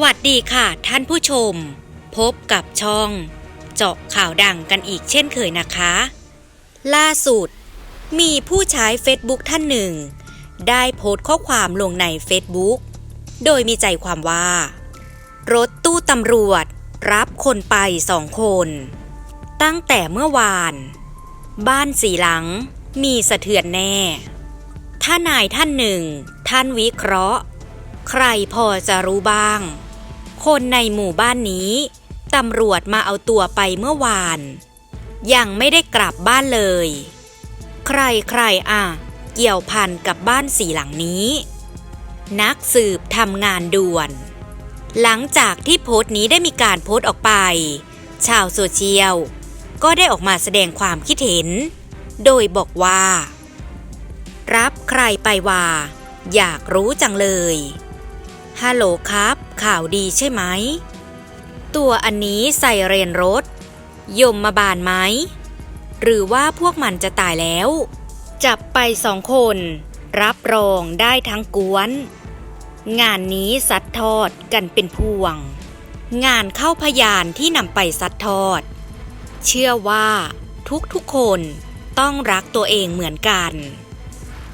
สวัสดีค่ะ ท่านผู้ชม พบกับช่อง เจาะข่าวดังกันอีกเช่นเคยนะคะ ล่าสุด มีผู้ใช้ Facebook ท่านหนึ่ง ได้โพสต์ข้อความลงใน Facebook โดยมีใจความว่า รถตู้ตำรวจรับคนไปสองคน ตั้งแต่เมื่อวาน บ้านสีหลังมีสะเทือนแน่ ถ้านายท่านหนึ่ง ท่านวิเคราะห์ ใครพอจะรู้บ้าง คนในหมู่บ้านนี้ตำรวจมาเอาตัวไปเมื่อวาน ยังไม่ได้กลับบ้านเลย ใครใครอะ เกี่ยวพันกับบ้านสีหลังนี้ นักสืบทำงานด่วน หลังจากที่โพสต์นี้ได้มีการโพสต์ออกไป ชาวโซเชียลก็ได้ออกมาแสดงความคิดเห็น โดยบอกว่า รับใครไปว่า อยากรู้จังเลย ฮัลโหลครับ ข่าวดีใช่ไหม ตัวอันนี้ใส่เรนรถ ยมมาบานไหม หรือว่าพวกมันจะตายแล้ว จับไปสองคน รับรองได้ทั้งกวน งานนี้ซัดทอดกันเป็นพวง งานเข้าพยานที่นำไปซัดทอด เชื่อว่า ทุกๆคนต้องรักตัวเองเหมือนกัน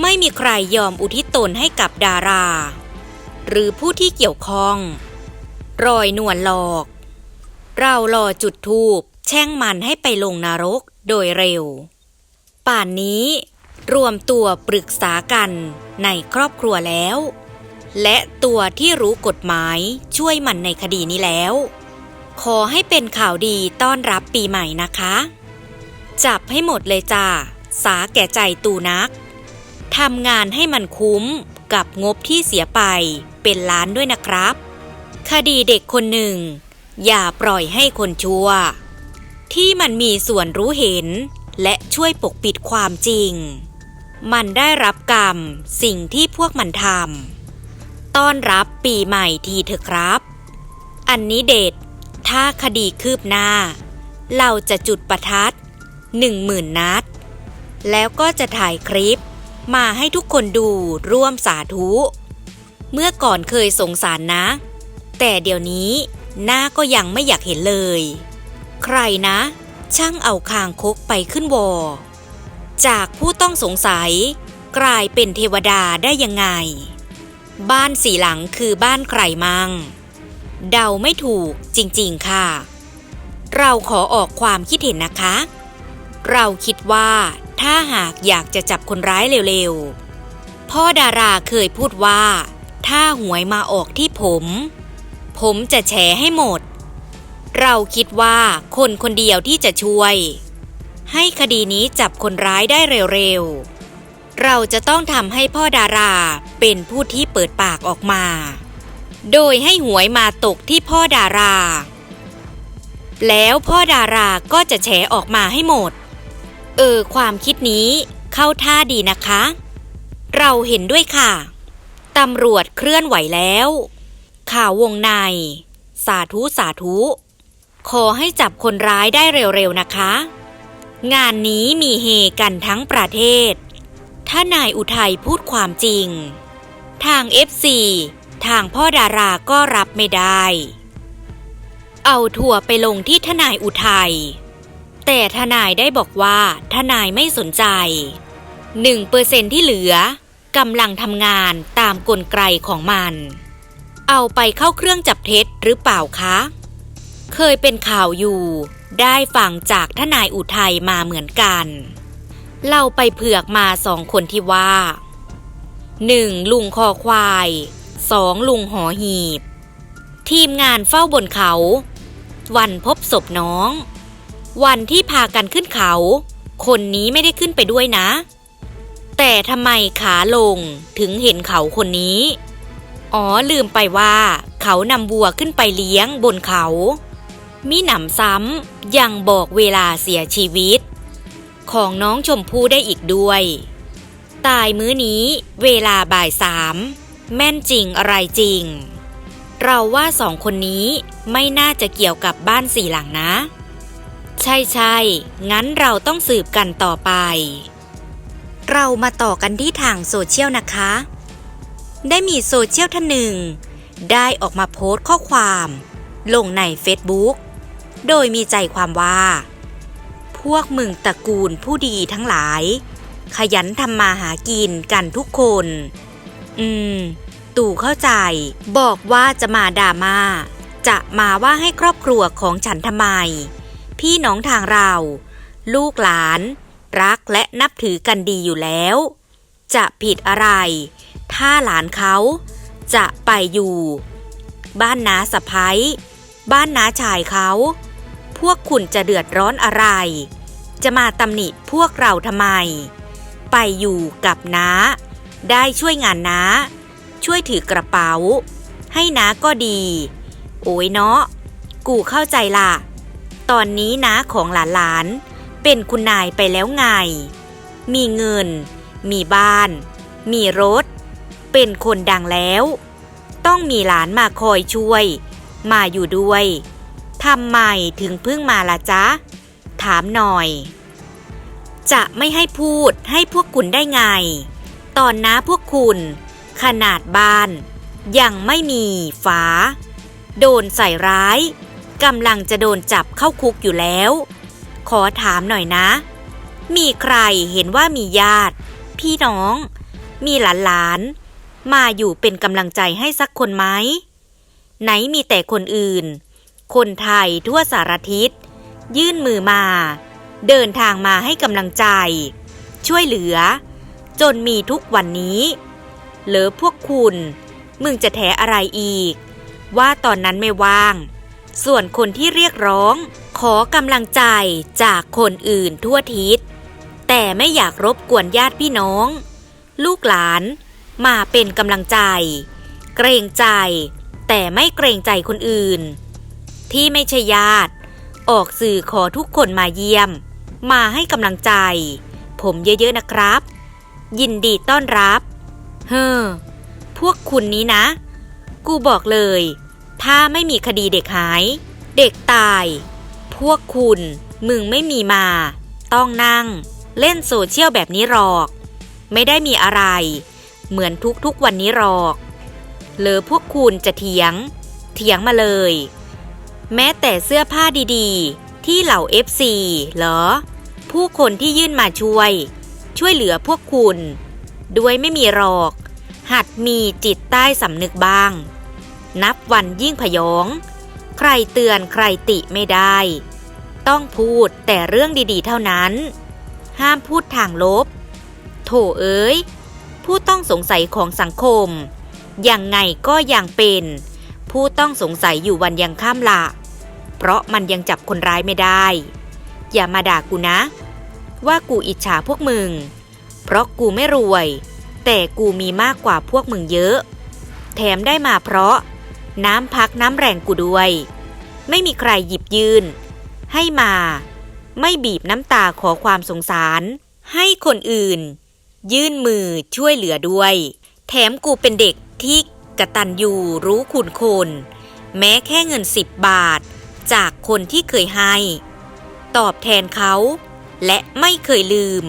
ไม่มีใครยอมอุทิศตนให้กับดารา หรือผู้ที่เกี่ยวข้อง รอยนวลหลอก เรารอจุดทูบแช่งมันให้ไปลงนรกโดยเร็ว ป่านนี้รวมตัวปรึกษากันในครอบครัวแล้ว และตัวที่รู้กฎหมายช่วยมันในคดีนี้แล้ว ขอให้เป็นข่าวดีต้อนรับปีใหม่นะคะ จับให้หมดเลยจ้า สาแก่ใจตูนักทำงานให้มันคุ้มกับงบที่เสียไป เป็นล้านด้วยนะครับ คดีเด็กคนหนึ่ง อย่าปล่อยให้คนชั่ว ที่มันมีส่วนรู้เห็น และช่วยปกปิดความจริง มันได้รับกรรมสิ่งที่พวกมันทำต้อนรับปีใหม่ทีเถอะครับ อันนี้เด็ด ถ้าคดีคืบหน้า เราจะจุดประทัดหนึ่งหมื่นนัด แล้วก็จะถ่ายคลิปมาให้ทุกคนดูร่วมสาธุ เมื่อก่อนเคยสงสารนะ แต่เดี๋ยวนี้หน้าก็ยังไม่อยากเห็นเลย ใครนะ ช่างเอาคางคกไปขึ้นวอ จากผู้ต้องสงสัย กลายเป็นเทวดาได้ยังไง บ้านสีหลังคือบ้านใครมั่งเดาไม่ถูกจริงๆค่ะ เราขอออกความคิดเห็นนะคะ เราคิดว่าถ้าหากอยากจะจับคนร้ายเร็วๆ พ่อดาราเคยพูดว่า ถ้าหวยมาออกที่ผม ผมจะแฉให้หมด เราคิดว่าคนคนเดียวที่จะช่วย ให้คดีนี้จับคนร้ายได้เร็วๆ เราจะต้องทำให้พ่อดาราเป็นผู้ที่เปิดปากออกมา โดยให้หวยมาตกที่พ่อดารา แล้วพ่อดาราก็จะแฉออกมาให้หมด เออ ความคิดนี้เข้าท่าดีนะคะ เราเห็นด้วยค่ะ ตำรวจเคลื่อนไหวแล้ว ข่าววงใน สาธุสาธุ ขอให้จับคนร้ายได้เร็วๆนะคะ งานนี้มีเฮกันทั้งประเทศ ถ้านายอุทัยพูดความจริง ทาง FC ทางพ่อดาราก็รับไม่ได้ เอาถั่วไปลงที่ทนายอุทัย แต่ทนายได้บอกว่าทนายไม่สนใจ1%ที่เหลือกำลังทำงานามกลไกของมัน เอาไปเข้าเครื่องจับเท็จหรือเปล่าคะ เคยเป็นข่าวอยู่ ได้ฟังจากทนายอุทัยมาเหมือนกันเล่าไปเผือกมาสองคนที่ว่า 1. ลุงคอควาย 2. ลุงหอหีบ ทีมงานเฝ้าบนเขา วันพบศพน้อง วันที่พากันขึ้นเขา คนนี้ไม่ได้ขึ้นไปด้วยนะ แต่ทำไมขาลงถึงเห็นเขาคนนี้ อ๋อลืมไปว่า เขานำวัวขึ้นไปเลี้ยงบนเขา มิหนำซ้ำยังบอกเวลาเสียชีวิต ของน้องชมพู่ได้อีกด้วย ตายมื้อนี้เวลาบ่ายสามแม่นจริงอะไรจริง เราว่าสองคนนี้ไม่น่าจะเกี่ยวกับบ้านสี่หลังนะ ใช่ใช่งั้นเราต้องสืบกันต่อไป เรามาต่อกันที่ทางโซเชียลนะคะ ได้มีโซเชียลท่านหนึ่ง ได้ออกมาโพสต์ข้อความ ลงใน Facebook โดยมีใจความว่า พวกมึงตระกูลผู้ดีทั้งหลาย ขยันทำมาหากินกันทุกคน อืม ตู่เข้าใจ บอกว่าจะมาดราม่าจะมาว่าให้ครอบครัวของฉันทำไม พี่น้องทางเรา ลูกหลาน รักและนับถือกันดีอยู่แล้ว จะผิดอะไร ถ้าหลานเขาจะไปอยู่ บ้านน้าสะพ้ยบ้านน้าชายเขา พวกคุณจะเดือดร้อนอะไร จะมาตำหนิพวกเราทำไม ไปอยู่กับน้า ได้ช่วยงานน้า ช่วยถือกระเป๋า ให้น้าก็ดี โอ้ยเนาะ กูเข้าใจล่ะ ตอนนี้น้าของหลานๆ เป็นคุณนายไปแล้วไง มีเงิน มีบ้าน มีรถ เป็นคนดังแล้ว ต้องมีหลานมาคอยช่วย มาอยู่ด้วยทำไมถึงเพิ่งมาละจ๊ะ ถามหน่อย จะไม่ให้พูดให้พวกคุณได้ไง ตอนน้าพวกคุณ ขนาดบ้าน ยังไม่มีฝา โดนใส่ร้ายกำลังจะโดนจับเข้าคุกอยู่แล้ว ขอถามหน่อยนะ มีใครเห็นว่ามีญาติ พี่น้อง มีหลานๆมาอยู่เป็นกำลังใจให้สักคนไหม ไหนมีแต่คนอื่น คนไทยทั่วสารทิศ ยื่นมือมา เดินทางมาให้กำลังใจ ช่วยเหลือ จนมีทุกวันนี้เหลือพวกคุณ มึงจะแถอะไรอีก ว่าตอนนั้นไม่ว่าง ส่วนคนที่เรียกร้อง ขอกำลังใจจากคนอื่นทั่วทิศ แต่ไม่อยากรบกวนญาติพี่น้อง ลูกหลานมาเป็นกำลังใจ เกรงใจ แต่ไม่เกรงใจคนอื่น ที่ไม่ใช่ญาติ ออกสื่อขอทุกคนมาเยี่ยม มาให้กำลังใจ ผมเยอะๆนะครับ ยินดีต้อนรับ เฮ้อพวกคุณนี้นะ กูบอกเลย ถ้าไม่มีคดีเด็กหาย เด็กตาย พวกคุณ มึงไม่มีมา ต้องนั่ง เล่นโซเชียลแบบนี้หรอก ไม่ได้มีอะไร เหมือนทุกๆวันนี้หรอกเลอพวกคุณจะเถียง เถียงมาเลย แม้แต่เสื้อผ้าดีๆ ที่เหล่า FC เหรอ ผู้คนที่ยื่นมาช่วย ช่วยเหลือพวกคุณ ด้วยไม่มีหรอก หัดมีจิตใต้สำนึกบ้าง นับวันยิ่งพยอง ใครเตือนใครติไม่ได้ ต้องพูดแต่เรื่องดีๆ เท่านั้น ห้ามพูดทางลบ โถเอ้ย ผู้ต้องสงสัยของสังคม ยังไงก็ยังเป็น ผู้ต้องสงสัยอยู่วันยังข้ามละเพราะมันยังจับคนร้ายไม่ได้ อย่ามาด่ากูนะ ว่ากูอิจฉาพวกมึง เพราะกูไม่รวย แต่กูมีมากกว่าพวกมึงเยอะ แถมได้มาเพราะ น้ำพักน้ำแรงกูด้วย ไม่มีใครหยิบยืน ให้มา ไม่บีบน้ำตาขอความสงสาร ให้คนอื่น ยื่นมือช่วยเหลือด้วย แถมกูเป็นเด็กที่กระตันยูรู้คุณคน แม้แค่เงินสิบบาท จากคนที่เคยให้ ตอบแทนเขา และไม่เคยลืม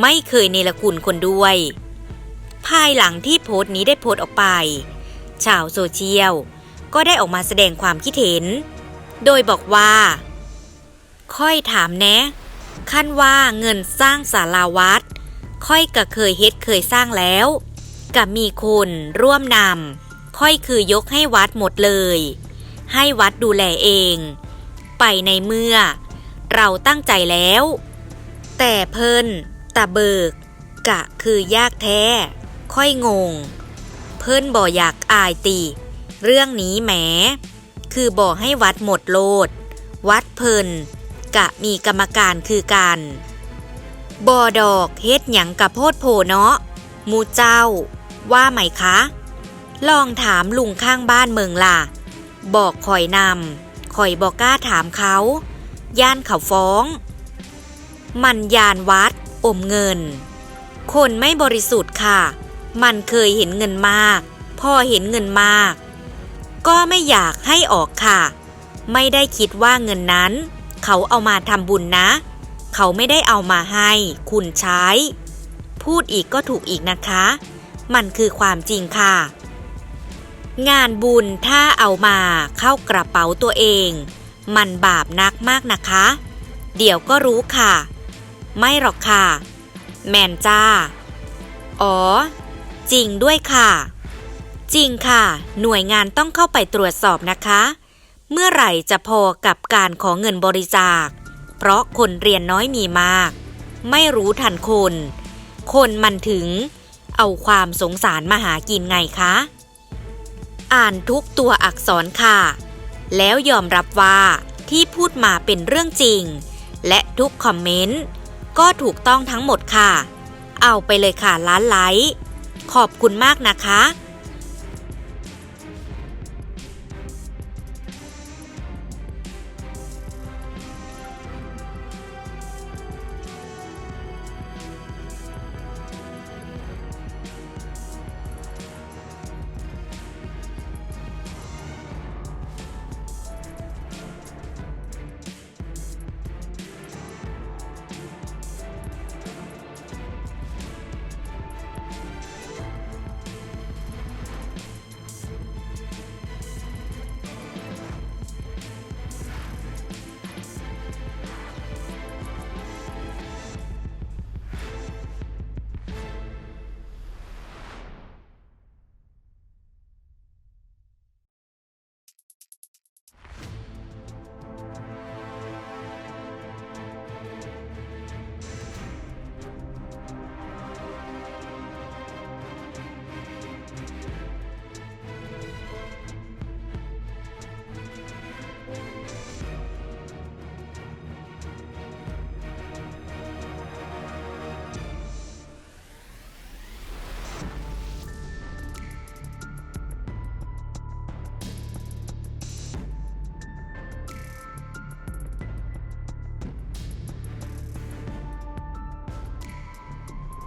ไม่เคยเนรคุณคนด้วย ภายหลังที่โพสต์นี้ได้โพสต์ออกไป ชาวโซเชียล ก็ได้ออกมาแสดงความคิดเห็น โดยบอกว่า ค่อยถามแนะขั้นว่าเงินสร้างศาลาวัด ค่อยก็เคยเฮ็ดเคยสร้างแล้วกับมีคนร่วมนำค่อยคือยกให้วัดหมดเลย ให้วัดดูแลเอง ไปในเมื่อ เราตั้งใจแล้ว แต่เพิ่นตะเบิก กะคือยากแท้ ค่อยงง เพิ่นบ่อยากอายตี เรื่องนี้แหม คือบ่ให้วัดหมดโลด วัดเพิ่นกะมีกรรมการคือกันบ่อดอกเฮ็ดหยังกับโพดโพเนาะมูเจ้า ว่าไหมคะ ลองถามลุงข้างบ้านเมืองล่ะ บอกคอยนำคอยบอกกล้าถามเขา ย่านเขาฟ้อง มันยานวัด อมเงิน คนไม่บริสุทธิ์ค่ะ มันเคยเห็นเงินมาก พอเห็นเงินมาก ก็ไม่อยากให้ออกค่ะ ไม่ได้คิดว่าเงินนั้น เขาเอามาทำบุญนะ เขาไม่ได้เอามาให้ คุณใช้ พูดอีกก็ถูกอีกนะคะ มันคือความจริงค่ะ งานบุญถ้าเอามาเข้ากระเป๋าตัวเอง มันบาปนักมากนะคะ เดี๋ยวก็รู้ค่ะ ไม่หรอกค่ะ แมนจ้า อ๋อ จริงด้วยค่ะ จริงค่ะ หน่วยงานต้องเข้าไปตรวจสอบนะคะ เมื่อไหร่จะพอกับการขอเงินบริจาค เพราะคนเรียนน้อยมีมาก ไม่รู้ทันคน คนมันถึง เอาความสงสารมาหากินไงคะ อ่านทุกตัวอักษรค่ะ แล้วยอมรับว่าที่พูดมาเป็นเรื่องจริง และทุกคอมเมนต์ก็ถูกต้องทั้งหมดค่ะ เอาไปเลยค่ะล้านไลค์ ขอบคุณมากนะคะ